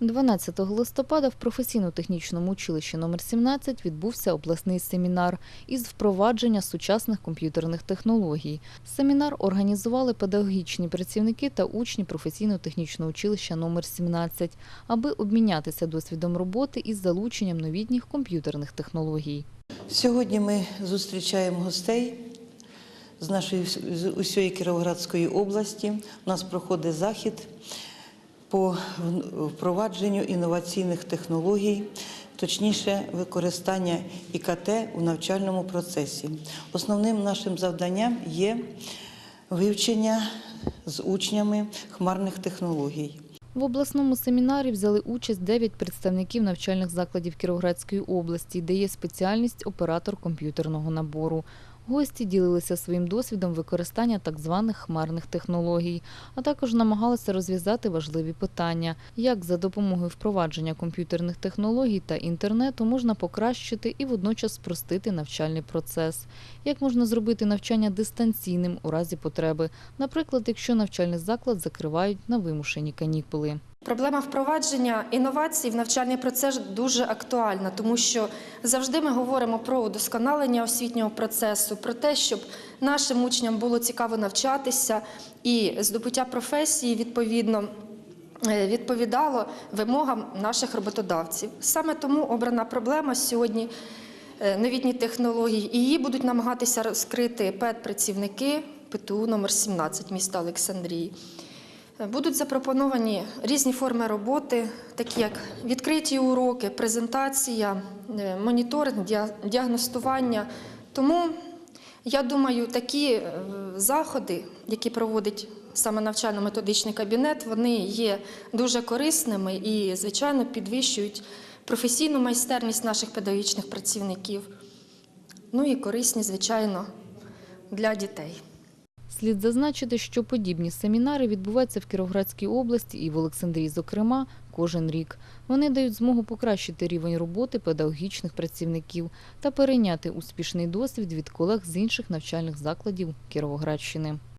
12 листопада в професійно-технічному училищі номер 17 відбувся обласний семінар із впровадження сучасних комп'ютерних технологій. Семінар організували педагогічні працівники та учні професійно-технічного училища номер 17, аби обмінятися досвідом роботи із залученням новітніх комп'ютерних технологій. Сьогодні ми зустрічаємо гостей з нашої з усієї Кіровоградської області. У нас проходить захід по впровадженню інноваційних технологій, точніше використання ІКТ у навчальному процесі. Основним нашим завданням є вивчення з учнями хмарних технологій. В обласному семінарі взяли участь 9 представників навчальних закладів Кіровоградської області, де є спеціальність оператор комп'ютерного набору. Гості ділилися своїм досвідом використання так званих хмарних технологій, а також намагалися розв'язати важливі питання, як за допомогою впровадження комп'ютерних технологій та інтернету можна покращити і водночас спростити навчальний процес, як можна зробити навчання дистанційним у разі потреби, наприклад, якщо навчальний заклад закривають на вимушені канікули. Проблема впровадження інновацій в навчальний процес дуже актуальна, тому що завжди ми говоримо про удосконалення освітнього процесу, про те, щоб нашим учням було цікаво навчатися і здобуття професії відповідно. е, Відповідало вимогам наших роботодавців. Саме тому обрана проблема сьогодні е, новітні технології. Її будуть намагатися розкрити педпрацівники ПТУ номер 17 міста Олександрії. Будуть запропоновані різні форми роботи, такі як відкриті уроки, презентація, е, моніторинг, діагностування. Тому я думаю, такі е, заходи, які проводить саме навчально-методичний кабінет, вони є дуже корисними і, звичайно, підвищують професійну майстерність наших педагогічних працівників. Ну і корисні, звичайно, для дітей. Слід зазначити, що подібні семінари відбуваються в Кіровоградській області і в Олександрії, зокрема, кожен рік. Вони дають змогу покращити рівень роботи педагогічних працівників та перейняти успішний досвід від колег з інших навчальних закладів Кіровоградщини.